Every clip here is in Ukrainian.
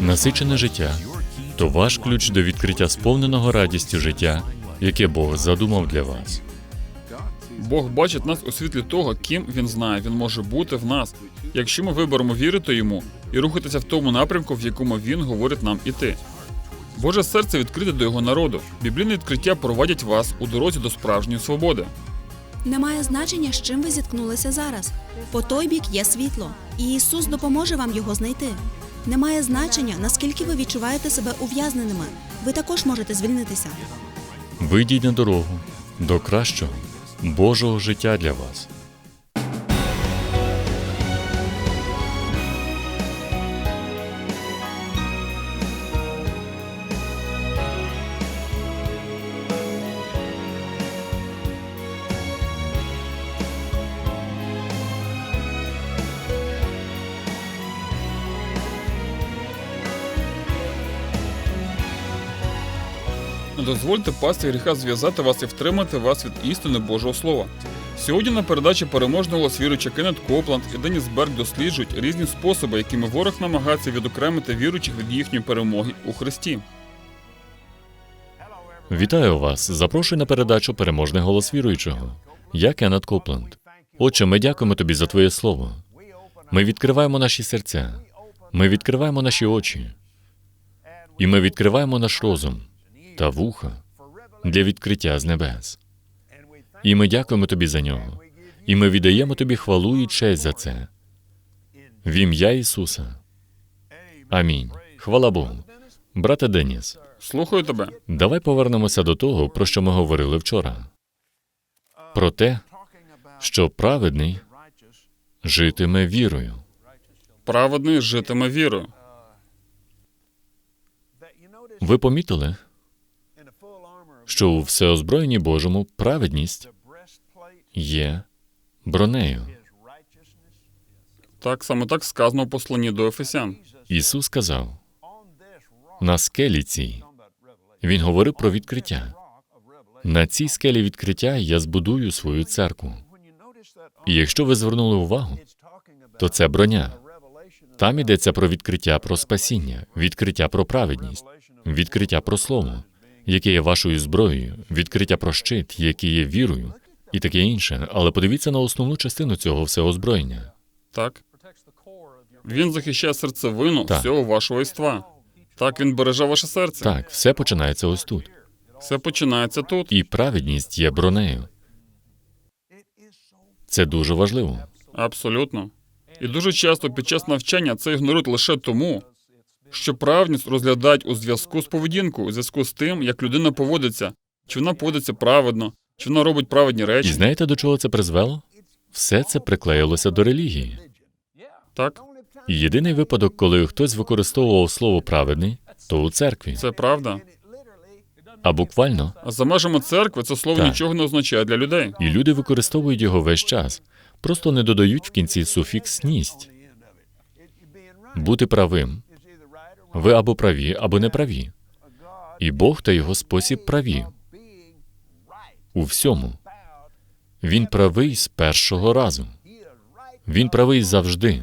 насичене життя то ваш ключ до відкриття сповненого радістю життя, яке Бог задумав для вас. Бог бачить нас у світлі того, ким він знає, він може бути в нас, якщо ми виберемо вірити йому і рухатися в тому напрямку, в якому він говорить нам іти. Боже серце відкрите до його народу. Біблійне відкриття провадять вас у дорозі до справжньої свободи. Немає значення, з чим ви зіткнулися зараз. По той бік є світло, і Ісус допоможе вам його знайти. Немає значення, наскільки ви відчуваєте себе ув'язненими. Ви також можете звільнитися. Вийдіть на дорогу до кращого Божого життя для вас. Дозвольте пасти гріха зв'язати вас і втримати вас від істини Божого Слова. Сьогодні на передачі переможний голос віруюча Кеннет Копланд і Деніс Берг досліджують різні способи, якими ворог намагається відокремити віруючих від їхньої перемоги у Христі. Вітаю вас! Запрошую на передачу Переможний голос віруючого. Я Кеннет Копленд. Отче, ми дякуємо тобі за твоє слово. Ми відкриваємо наші серця, ми відкриваємо наші очі, і ми відкриваємо наш розум та вуха для відкриття з небес. І ми дякуємо тобі за нього. І ми віддаємо тобі хвалу і честь за це. В ім'я Ісуса. Амінь. Хвала Богу. Брате Деніс, Слухаю тебе. давай повернемося до того, про що ми говорили вчора. Про те, що праведний житиме вірою. Праведний житиме вірою. Ви помітили, що у всеозброєнні Божому праведність є бронею. Так саме так сказано в посланні до Ефесян. Ісус сказав на скелі цій. Він говорив про відкриття. На цій скелі відкриття я збудую свою церкву. І якщо ви звернули увагу, то це броня. Там йдеться про відкриття про спасіння, відкриття про праведність, відкриття про слово, яке є вашою зброєю, відкриття про щит, який є вірою, і таке інше. Але подивіться на основну частину цього всього озброєння. Так. Він захищає серцевину Так. всього вашого іства. Так, він береже ваше серце. Так, все починається ось тут. Все починається тут. І праведність є бронею. Це дуже важливо. Абсолютно. І дуже часто під час навчання це ігнорують лише тому, що праведність розглядають у зв'язку з поведінкою, у зв'язку з тим, як людина поводиться, чи вона поводиться праведно, чи вона робить праведні речі. І знаєте, до чого це призвело? Все це приклеїлося до релігії. Так, єдиний випадок, коли хтось використовував слово праведний, то у церкві. це правда. А буквально, А за межами церкви це слово Так. нічого не означає для людей. і люди використовують його весь час, просто не додають в кінці суфікс ність. Бути правим. Ви або праві, або не праві. І Бог та його спосіб праві у всьому. Він правий з першого разу. Він правий завжди,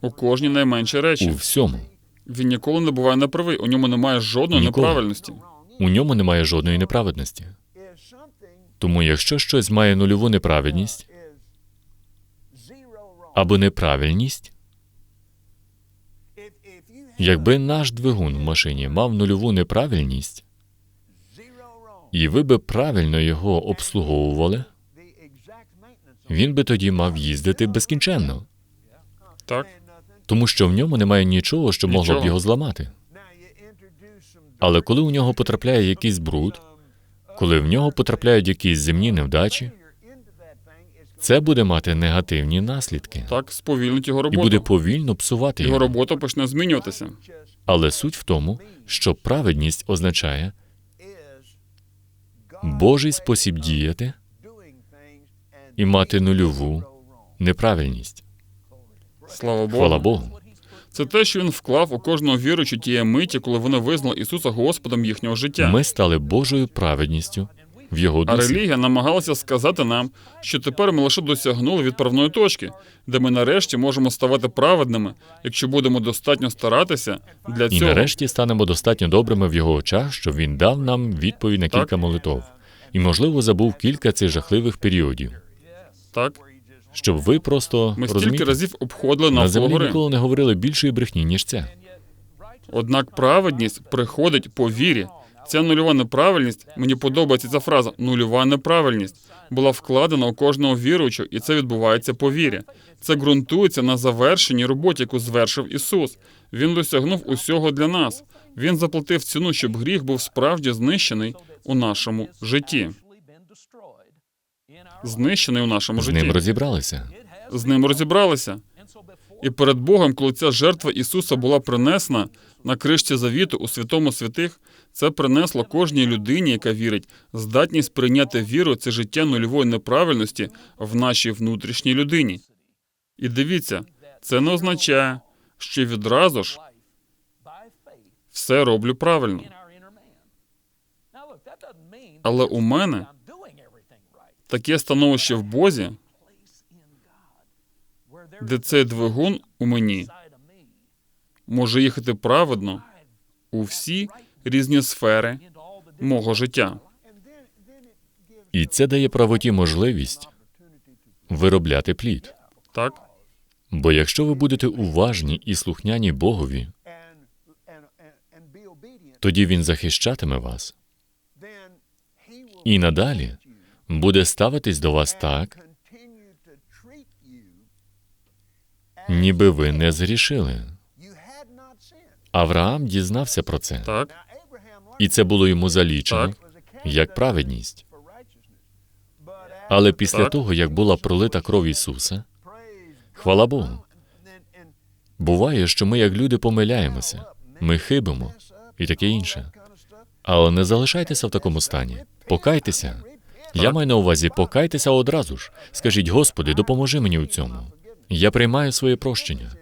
У кожній найменшій у всьому. Він ніколи не буває неправий, у ньому немає жодної Ніколи. неправильності. У ньому немає жодної неправедності. Тому, якщо щось має нульову неправедність або неправильність, якби наш двигун в машині мав нульову неправильність, і ви би правильно його обслуговували, він би тоді мав їздити безкінченно, Так, тому що в ньому немає нічого, що могло б його зламати. Але коли у нього потрапляє якийсь бруд, коли в нього потрапляють якісь земні невдачі, це буде мати негативні наслідки так, сповільнить його і буде повільно псувати Його його. робота почне змінюватися. Але суть в тому, що праведність означає Божий спосіб діяти і мати нульову неправильність. Слава Богу. Хвала Богу. Це те, що він вклав у кожного віруючу тієї миті, коли вони визнали Ісуса Господом їхнього життя. Ми стали Божою праведністю в його А релігія намагалася сказати нам, що тепер ми лише досягнули відправної точки, де ми нарешті можемо ставати праведними, якщо будемо достатньо старатися для І нарешті станемо достатньо добрими в його очах, щоб він дав нам відповідь на Так. кілька молитов. І, можливо, забув кілька цих жахливих періодів, Так, щоб ви просто ми стільки разів обходили на землі гори. ніколи не говорили більшої брехні, ніж ця. Однак праведність приходить по вірі. Ця нульова неправильність, мені подобається ця фраза, нульова неправильність, була вкладена у кожного віруючого, і це відбувається по вірі. Це ґрунтується на завершеній роботі, яку звершив Ісус. Він досягнув усього для нас. Він заплатив ціну, щоб гріх був справді знищений у нашому житті. Знищений у нашому З житті. ним розібралися. З ним розібралися. І перед Богом, коли ця жертва Ісуса була принесена на кришці завіту у святому святих, це принесло кожній людині, яка вірить, здатність прийняти віру це життя нульової неправильності в нашій внутрішній людині. І дивіться, це не означає, що відразу ж все роблю правильно. Але у мене Таке становище в Бозі, де цей двигун у мені може їхати праведно у всі різні сфери мого життя. І це дає правоті можливість виробляти плід. Так? Бо якщо ви будете уважні і слухняні Богові, тоді він захищатиме вас і надалі буде ставитись до вас так, ніби ви не згрішили. Авраам дізнався про це, Так? І це було йому залічено Так. як праведність. Але після Так. того, як була пролита кров Ісуса, хвала Богу, буває, що ми, як люди, помиляємося, ми хибимо і таке інше. Але не залишайтеся в такому стані. Покайтеся. Я маю на увазі, покайтеся одразу ж. Скажіть, Господи, допоможи мені у цьому. Я приймаю своє прощення.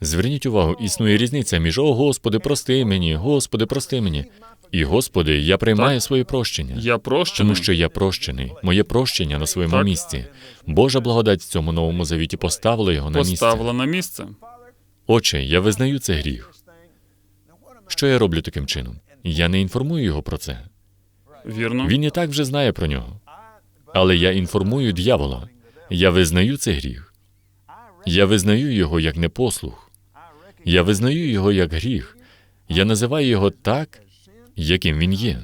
Зверніть увагу, існує різниця між О Господи, прости мені, Господи, прости мені. І Господи, я приймаю Так. своє прощення. Я прощений. Тому що я прощений, моє прощення на своєму Так. місці. Божа благодать в цьому новому завіті поставила його на місце. поставила на місце. Отче, я визнаю це гріх. Що я роблю таким чином? Я не інформую його про це. Вірно? Він і так вже знає про нього. Але я інформую дьявола. Я визнаю це гріх. Я визнаю його як непослух. Я визнаю його як гріх. Я називаю його так, яким він є.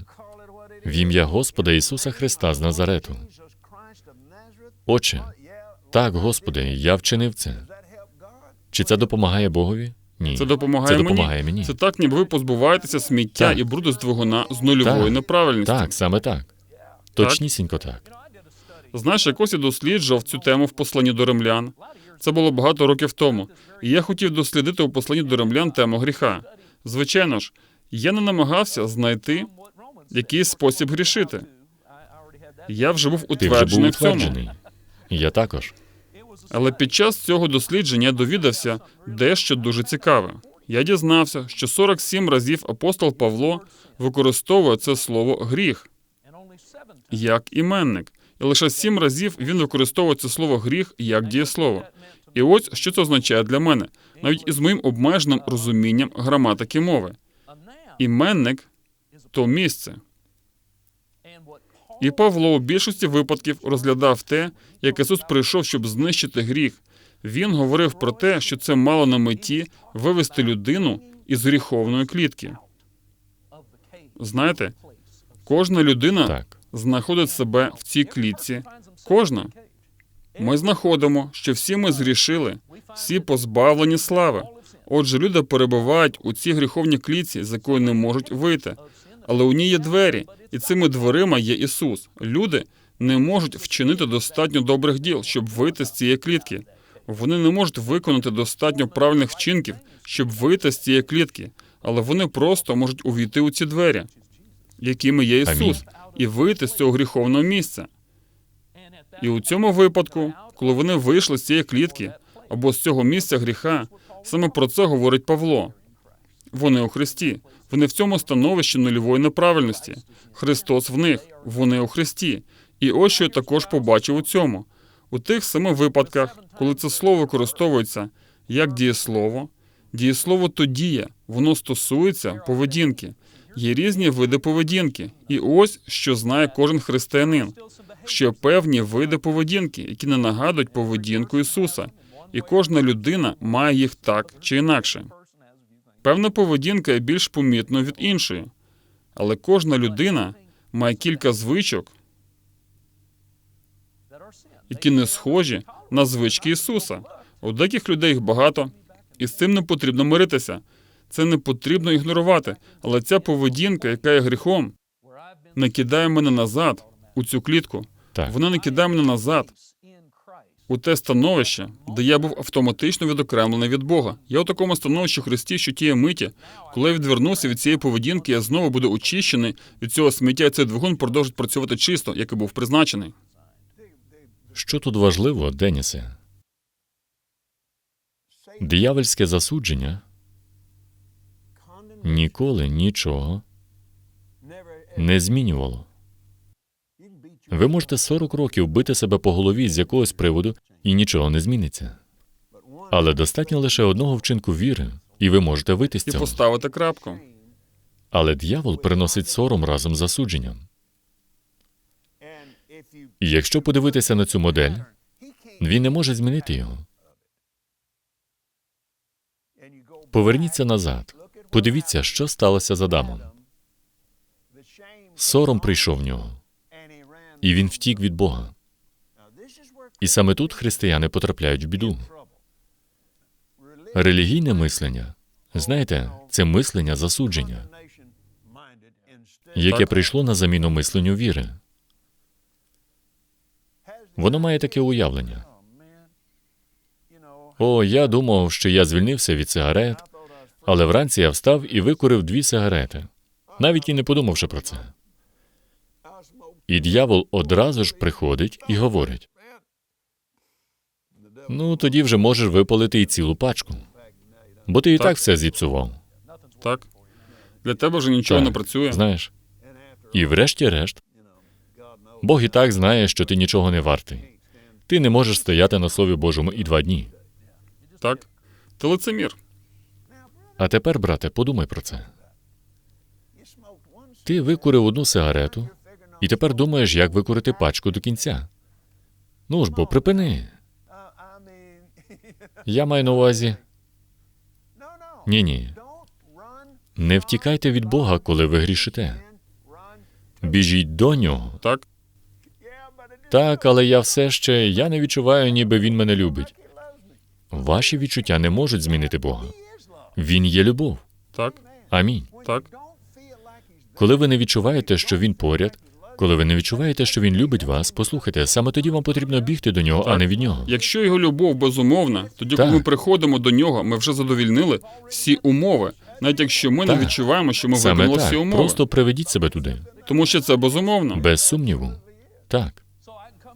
В ім'я Господа Ісуса Христа з Назарету. Отче, так, Господи, я вчинив це. Чи це допомагає Богові? Ні. Це допомагає, Це допомагає мені. мені. Це так, ніби ви позбуваєтеся сміття Так. і бруду з двигуна з нульової Так. неправильності. Так, саме так. Точнісінько так. Знаєш, якось я досліджував цю тему в посланні до римлян. Це було багато років тому. І я хотів дослідити у посланні до римлян тему гріха. Звичайно ж, я не намагався знайти якийсь спосіб грішити. Я вже був утверджений в цьому. Я також. Але під час цього дослідження я довідався дещо дуже цікаве. Я дізнався, що 47 разів апостол Павло використовує це слово гріх як іменник, лише сім разів він використовує це слово гріх як дієслово. І ось що це означає для мене, навіть із моїм обмеженим розумінням граматики мови. Іменник то місце. І Павло у більшості випадків розглядав те, як Ісус прийшов, щоб знищити гріх. Він говорив про те, що це мало на меті вивести людину із гріховної клітки. Знаєте, кожна людина Так. Знаходить себе в цій клітці. Кожна. Ми знаходимо, що всі ми згрішили, всі позбавлені слави. Отже, люди перебувають у цій гріховній клітці, з якої не можуть вийти. Але у ній є двері, і цими дверима є Ісус. Люди не можуть вчинити достатньо добрих діл, щоб вийти з цієї клітки. Вони не можуть виконати достатньо правильних вчинків, щоб вийти з цієї клітки, але вони просто можуть увійти у ці двері, якими є Ісус, Амінь. і вийти з цього гріховного місця. І у цьому випадку, коли вони вийшли з цієї клітки або з цього місця гріха, саме про це говорить Павло. вони у Христі. Вони в цьому становищі нульової неправильності. Христос в них, вони у Христі. І ось що я також побачив у цьому. У тих семи випадках, коли це слово використовується як дієслово, дієслово то діє, воно стосується поведінки. Є різні види поведінки. І ось що знає кожен християнин, що певні види поведінки, які не нагадують поведінку Ісуса, і кожна людина має їх так чи інакше. Певна поведінка є більш помітною від іншої, але кожна людина має кілька звичок, які не схожі на звички Ісуса. У деяких людей їх багато, і з цим не потрібно миритися. Це не потрібно ігнорувати. Але ця поведінка, яка є гріхом, не кидає мене назад у цю клітку. Так. Вона не кидає мене назад у те становище, де я був автоматично відокремлений від Бога. Я у такому становищі Христі, що тієї миті, коли я відвернувся від цієї поведінки, я знову буду очищений від цього сміття, і цей двигун продовжить працювати чисто, як і був призначений. Що тут важливо, Денісе? Диявольське засудження ніколи нічого не змінювало. Ви можете 40 років бити себе по голові з якогось приводу, і нічого не зміниться. Але достатньо лише одного вчинку віри, і ви можете вийти з І поставити крапку. Але диявол приносить сором разом з засудженням. І якщо подивитися на цю модель, він не може змінити його. Поверніться назад. Подивіться, що сталося з Адамом. Сором прийшов в нього, і він втік від Бога. І саме тут християни потрапляють в біду. Релігійне мислення, знаєте, це мислення засудження, яке прийшло на заміну мисленню віри. Воно має таке уявлення. О, я думав, що я звільнився від сигарет, але вранці я встав і викурив дві сигарети, навіть і не подумавши про це. І дьявол одразу ж приходить і говорить: ну, тоді вже можеш випалити і цілу пачку, бо ти і так, Так. все зіпсував. Так? Для тебе вже нічого Так, не працює. Знаєш. І врешті-решт, Бог і так знає, що ти нічого не вартий. Ти не можеш стояти на Слові Божому і два дні. Так? Ти лицемір. А тепер, брате, подумай про це. Ти викурив одну сигарету, і тепер думаєш, як викурити пачку до кінця. Ну ж бо припини. Я маю на увазі. Ні, ні. Не втікайте від Бога, коли ви грішите. Біжіть до нього. Так? Так, але я все ще я не відчуваю, ніби він мене любить. Ваші відчуття не можуть змінити Бога. Він є любов. Так? Амінь. Так? Коли ви не відчуваєте, що він поряд, коли ви не відчуваєте, що він любить вас, послухайте, саме тоді вам потрібно бігти до нього, а не від нього. Якщо його любов безумовна, тоді, коли ми приходимо до нього, ми вже задовільнили всі умови, навіть якщо ми не Так. відчуваємо, що ми Саме виконали так. всі умови. Просто приведіть себе туди. Тому що це безумовно. Без сумніву. Так.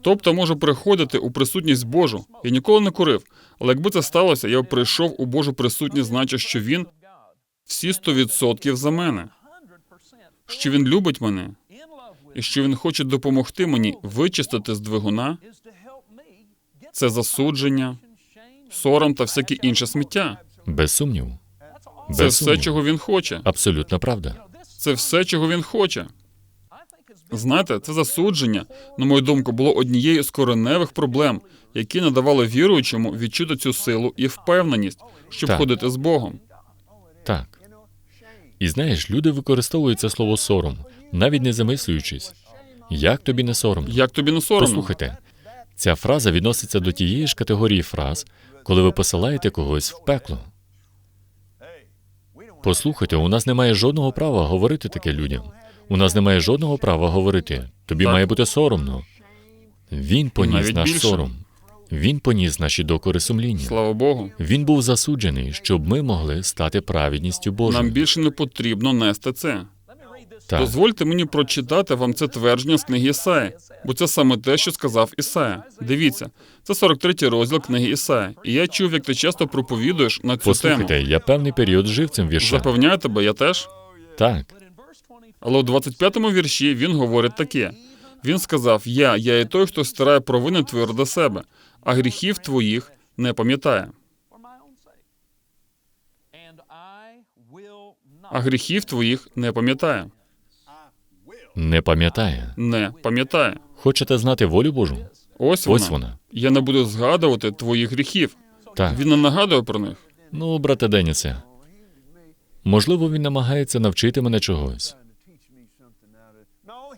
Тобто можу приходити у присутність Божу. Я ніколи не курив. Але якби це сталося, я б прийшов у Божу присутність, значить, що він всі 100% за мене, що він любить мене, і що він хоче допомогти мені вичистити з двигуна це засудження, сором та всяке інше сміття. Без сумніву. Без все, сумніву. чого він хоче. Абсолютна правда. Це все, чого він хоче. Знаєте, це засудження, на мою думку, було однією з кореневих проблем, які надавали віруючому відчути цю силу і впевненість, щоб Так. ходити з Богом. Так. І знаєш, люди використовують це слово сором, навіть не замислюючись. Як тобі не соромно? Як тобі не соромно? Послухайте, ця фраза відноситься до тієї ж категорії фраз, коли ви посилаєте когось в пекло. Послухайте, у нас немає жодного права говорити таке людям. У нас немає жодного права говорити. Тобі Так. має бути соромно. Він поніс Навіть наш більше. сором. Він поніс наші докори сумління. Слава Богу. Він був засуджений, щоб ми могли стати праведністю Божою. Нам більше не потрібно нести це. Так. Дозвольте мені прочитати вам це твердження з книги Ісаї, бо це саме те, що сказав Ісая. Дивіться, це 43 розділ книги Ісаї. І я чув, як ти часто проповідуєш на цю Послухайте, тему. я певний період жив цим віршем. Запевняю тебе, я теж. Так, Але у 25-му вірші він говорить таке: він сказав: Я, я і той, хто стирає провини твої до себе, а гріхів твоїх не пам'ятає. А гріхів твоїх не пам'ятає. не пам'ятає. Не пам'ятає. Хочете знати волю Божу? Ось вона. Ось вона. Я не буду згадувати твоїх гріхів. Так. Він не нагадує про них. Ну, брате Денісе, можливо, він намагається навчити мене чогось.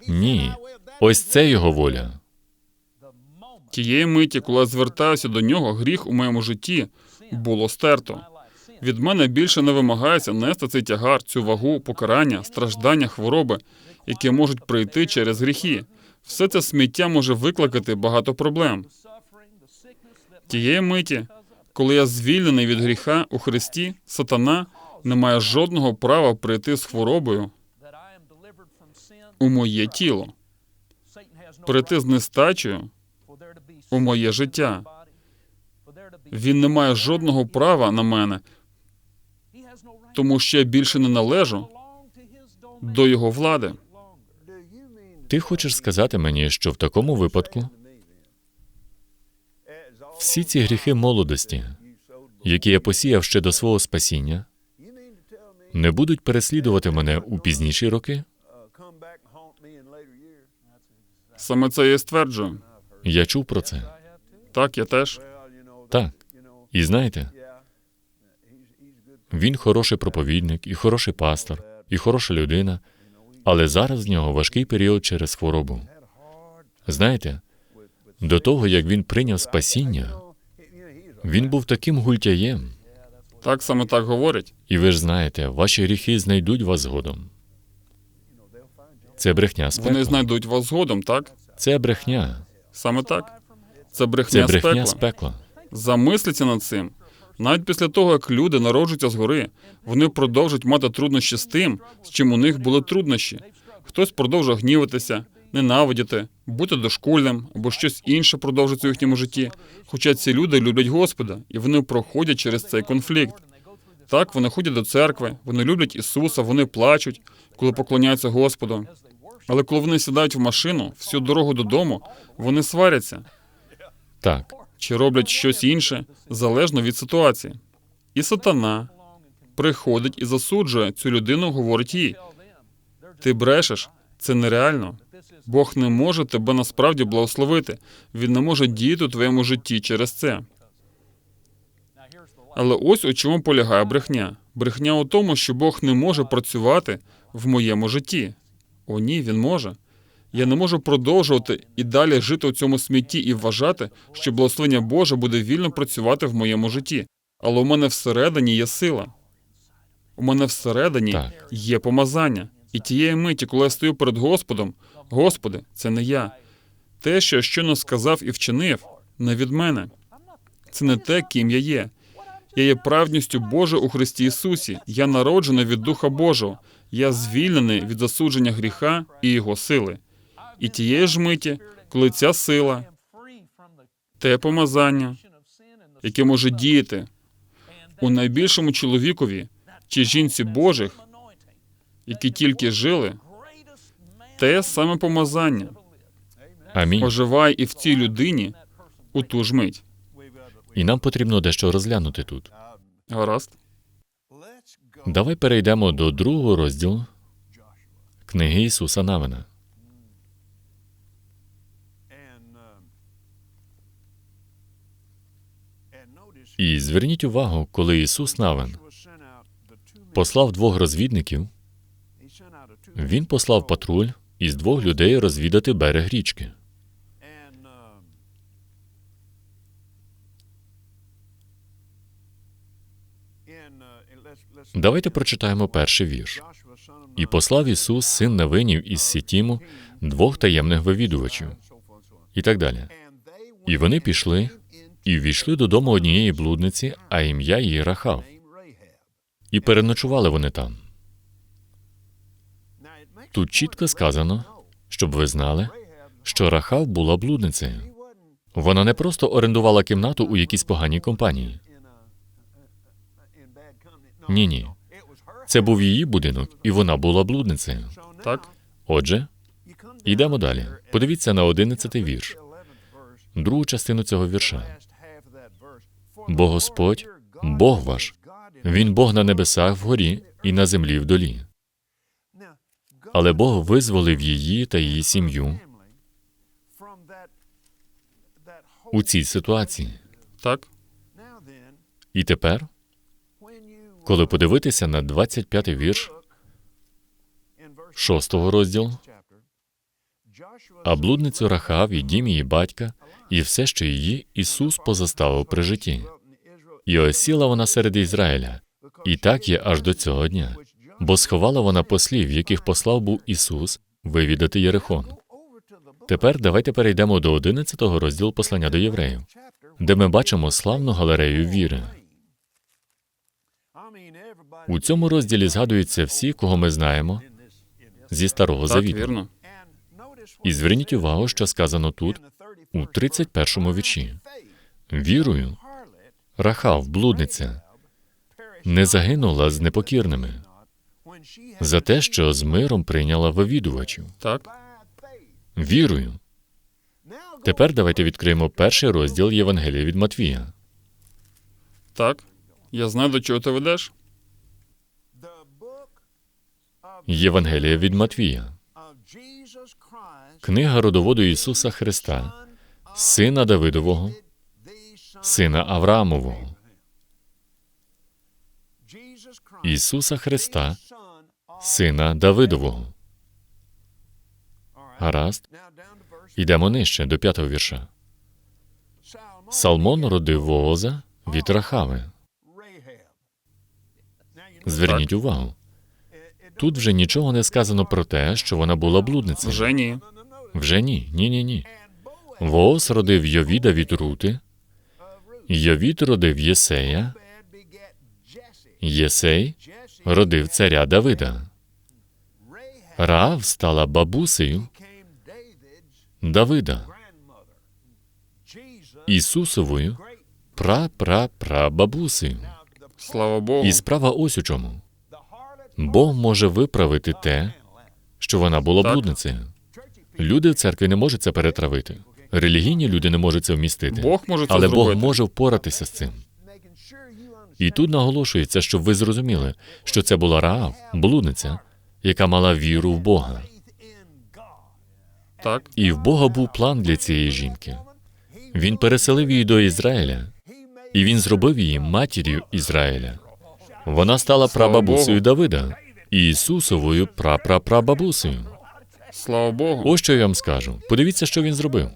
Ні. Ось це його воля. Тієї миті, коли я звертаюся до нього, гріх у моєму житті було стерто. Від мене більше не вимагається нести цей тягар, цю вагу, покарання, страждання, хвороби, які можуть прийти через гріхи. Все це сміття може викликати багато проблем. Тієї миті, коли я звільнений від гріха у Христі, сатана не має жодного права прийти з хворобою у моє тіло, прийти з нестачею у моє життя. Він не має жодного права на мене, тому що я більше не належу до його влади. Ти хочеш сказати мені, що в такому випадку всі ці гріхи молодості, які я посіяв ще до свого спасіння, не будуть переслідувати мене у пізніші роки? Саме це я і стверджую. Я чув про це. Так, я теж. Так. І знаєте, він хороший проповідник, і хороший пастор, і хороша людина, але зараз в нього важкий період через хворобу. Знаєте, до того, як він прийняв спасіння, він був таким гультяєм. Так саме так говорять. І ви ж знаєте, ваші гріхи знайдуть вас згодом. Це брехня з Вони знайдуть вас згодом, так? Це брехня. Саме так. Це Це брехня, брехня з пекла. Замисліться над цим. Навіть після того, як люди народжуються згори, вони продовжують мати труднощі з тим, з чим у них були труднощі. Хтось продовжує гніватися, ненавидіти, бути дошкульним або щось інше продовжується у їхньому житті. Хоча ці люди люблять Господа, і вони проходять через цей конфлікт. Так, вони ходять до церкви, вони люблять Ісуса, вони плачуть, коли поклоняються Господу. Але коли вони сідають в машину всю дорогу додому, вони сваряться Так, чи роблять щось інше залежно від ситуації. І сатана приходить і засуджує цю людину, говорить їй: ти брешеш, це нереально. Бог не може тебе насправді благословити. Він не може діяти у твоєму житті через це. Але ось у чому полягає брехня. Брехня у тому, що Бог не може працювати в моєму житті. О, ні, він може. Я не можу продовжувати і далі жити у цьому смітті і вважати, що благословення Боже буде вільно працювати в моєму житті. Але у мене всередині є сила. У мене всередині Так. є помазання. І тієї миті, коли я стою перед Господом, Господи, це не я. Те, що я щойно сказав і вчинив, не від мене. Це не те, ким я є. Я є правдністю Божа у Христі Ісусі. Я народжений від Духа Божого. Я звільнений від засудження гріха і його сили. І тієї ж миті, коли ця сила, те помазання, яке може діяти у найбільшому чоловікові чи жінці Божих, які тільки жили, те саме помазання амінь. оживає і в цій людині у ту ж мить. І нам потрібно дещо розглянути тут. Гаразд? Давай перейдемо до другого розділу книги Ісуса Навина. І зверніть увагу, коли Ісус Навин послав двох розвідників, він послав патруль із двох людей розвідати берег річки. Давайте прочитаємо перший вірш. І послав Ісус, син Навинів із Сітіму, двох таємних вивідувачів, і так далі. І вони пішли і ввійшли додому однієї блудниці, а ім'я її Рахав. І переночували вони там. Тут чітко сказано, щоб ви знали, що Рахав була блудницею. Вона не просто орендувала кімнату у якійсь поганій компанії. Ні, ні. Це був її будинок, і вона була блудницею. Так? Отже, йдемо далі. Подивіться на одинадцятий вірш, другу частину цього вірша. Бо Господь, Бог ваш, Він Бог на небесах вгорі і на землі вдолі. Але Бог визволив її та її сім'ю у цій ситуації. Так? І тепер, коли подивитися на 25-й вірш шостого розділу, а блудницю Рахав і дім її батька, і все, що її Ісус позаставив при житті. І осіла вона серед Ізраїля, і так є аж до цього дня. Бо сховала вона послів, яких послав був Ісус, вивідати Єрихон. Тепер давайте перейдемо до 11-го розділу послання до євреїв, де ми бачимо славну галерею віри. У цьому розділі згадуються всі, кого ми знаємо зі старого Так, завіту. вірно. І зверніть увагу, що сказано тут, у 31-му вірші. Вірою Рахав, блудниця, не загинула з непокірними за те, що з миром прийняла вивідувачів. Так? Вірою. Тепер давайте відкриємо перший розділ Євангелія від Матвія. Так? Я знаю, до чого ти ведеш. Євангелія від Матвія. Книга родоводу Ісуса Христа, сина Давидового, сина Авраамового. Ісуса Христа, сина Давидового. Гаразд. Йдемо нижче до п'ятого вірша. Салмон родив Вооза від Рахави. Зверніть увагу. Тут вже нічого не сказано про те, що вона була блудницею. Вже ні. Вже ні, ні, ні, ні. Воос родив Йовіда від Рути, Йовід родив Єсея, Єсей родив царя Давида. Раав стала бабусею Давида, Ісусовою пра-пра-пра-бабусею. Слава Богу. І справа ось у чому. Бог може виправити те, що вона була Так. блудницею. Люди в церкві не можуть це перетравити. Релігійні люди не можуть це вмістити. Бог може це Але зробити. Бог може впоратися з цим. І тут наголошується, щоб ви зрозуміли, що це була Раав, блудниця, яка мала віру в Бога. Так? І в Бога був план для цієї жінки. Він переселив її до Ізраїля, і він зробив її матір'ю Ізраїля. Вона стала прабабусею Давида і Ісусовою прапрапрабабусею. Слава Богу. Ось що я вам скажу. Подивіться, що він зробив.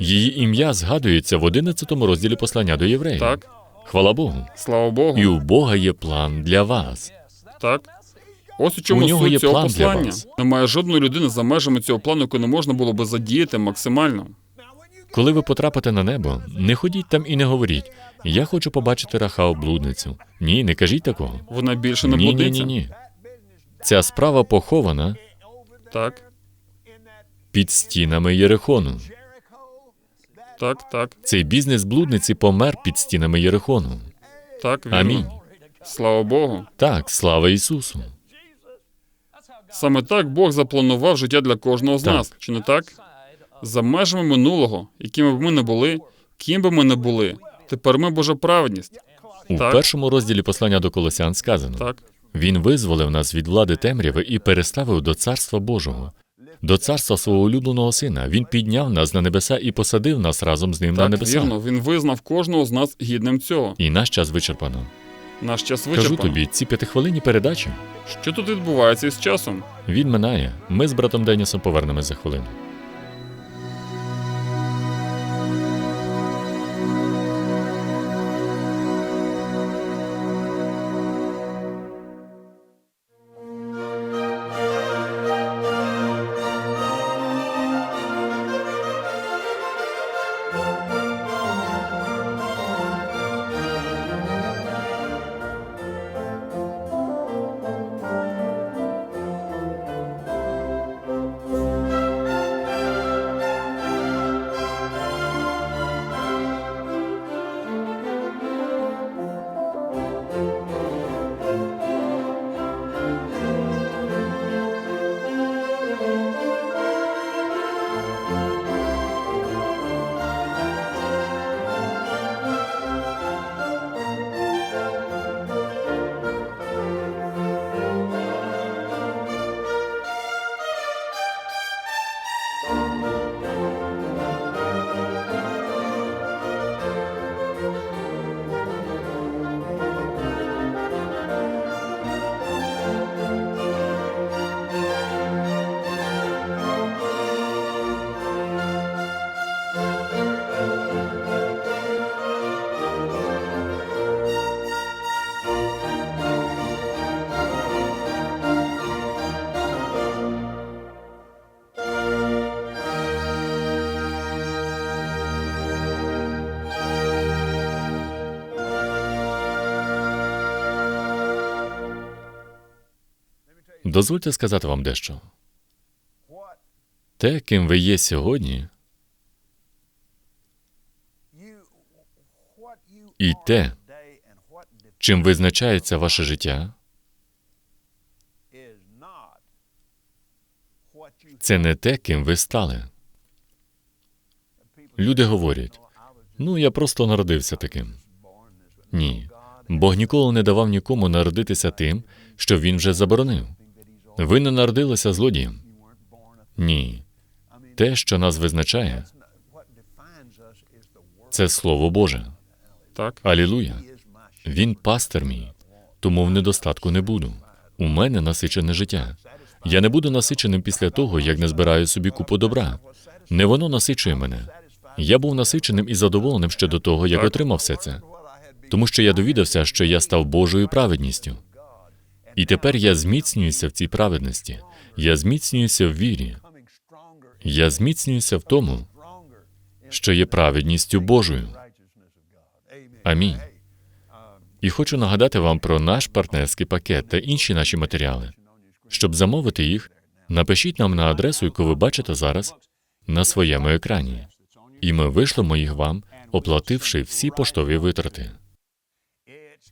Її ім'я згадується в 11 розділі послання до євреїв. Так? Хвала Богу. Слава Богу. І у Бога є план для вас. Так? Ось у чому У нього суть є цього план для послання. вас. Немає жодної людини за межами цього плану, яку не можна було би задіяти максимально. Коли ви потрапите на небо, не ходіть там і не говоріть. Я хочу побачити Рахав блудницю. Ні, не кажіть такого. Вона більше не Ні, ні, блудиться. ні, ні. Ця справа похована Так, під стінами Єрихону. так, так, Цей бізнес блудниці помер під стінами Єрихону. так, вірно. Амінь. Слава Богу. Так, слава Ісусу. Саме так Бог запланував життя для кожного з Так. нас, чи не так? За межами минулого, якими б ми не були, ким би ми не були. Тепер ми Божа праведність. У Так. першому розділі послання до Колосян сказано: Так, Він визволив нас від влади темряви і переставив до царства Божого, до царства свого улюбленого сина. Він підняв нас на небеса і посадив нас разом з ним на небеса. вірно. Він визнав кожного з нас гідним цього. І наш час вичерпано. Наш час Кажу тобі, ці п'ятихвилинні передачі Що тут відбувається із часом? він минає. Ми з братом Денісом повернемось за хвилину. Дозвольте сказати вам дещо. Те, ким ви є сьогодні, І те, чим визначається ваше життя, це не те, ким ви стали. Люди говорять: ну, я просто народився таким. Ні. Бог ніколи не давав нікому народитися тим, що він вже заборонив. Ви не народилися злодієм. Ні. Те, що нас визначає, це Слово Боже. Так? Алілуя. Він пастир мій, тому в недостатку не буду. У мене насичене життя. Я не буду насиченим після того, як не збираю собі купу добра. Не воно насичує мене. Я був насиченим і задоволеним ще до того, як отримав все це. Тому що я довідався, що я став Божою праведністю. І тепер я зміцнююся в цій праведності. Я зміцнююся в вірі. Я зміцнююся в тому, що є праведністю Божою. Амінь. І хочу нагадати вам про наш партнерський пакет та інші наші матеріали. Щоб замовити їх, напишіть нам на адресу, яку ви бачите зараз на своєму екрані, і ми вишлемо їх вам, оплативши всі поштові витрати.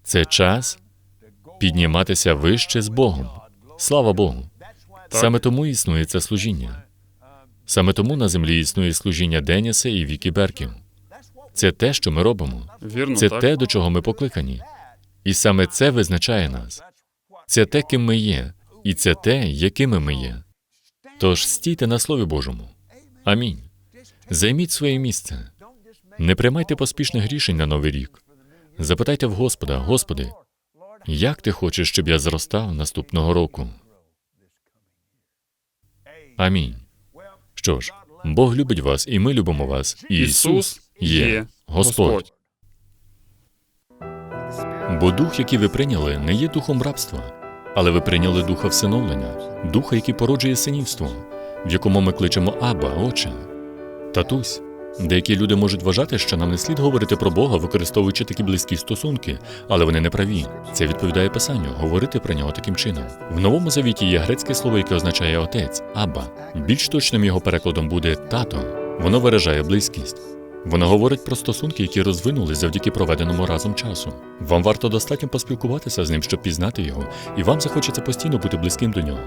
Це час підніматися вище з Богом. Слава Богу! Саме тому існує це служіння. Саме тому на землі існує служіння Деніса і Вікі Берків. Це те, що ми робимо. Вірно, Це так? те, до чого ми покликані. І саме це визначає нас. Це те, ким ми є, і це те, якими ми є. Тож стійте на Слові Божому. Амінь. Займіть своє місце. Не приймайте поспішних рішень на новий рік. Запитайте в Господа, Господи, як ти хочеш, щоб я зростав наступного року? Амінь. Що ж, Бог любить вас, і ми любимо вас. Ісус є Господь. Бо дух, який ви прийняли, не є духом рабства, але ви прийняли духа всиновлення, духа, який породжує синівство, в якому ми кличемо Аба, Отче. Татусь. Деякі люди можуть вважати, що нам не слід говорити про Бога, використовуючи такі близькі стосунки, але вони не праві. Це відповідає Писанню, говорити про нього таким чином. В новому завіті є грецьке слово, яке означає отець, аба. Більш точним його перекладом буде тато. Воно виражає близькість. Воно говорить про стосунки, які розвинулись завдяки проведеному разом часу. Вам варто достатньо поспілкуватися з ним, щоб пізнати його, і вам захочеться постійно бути близьким до нього.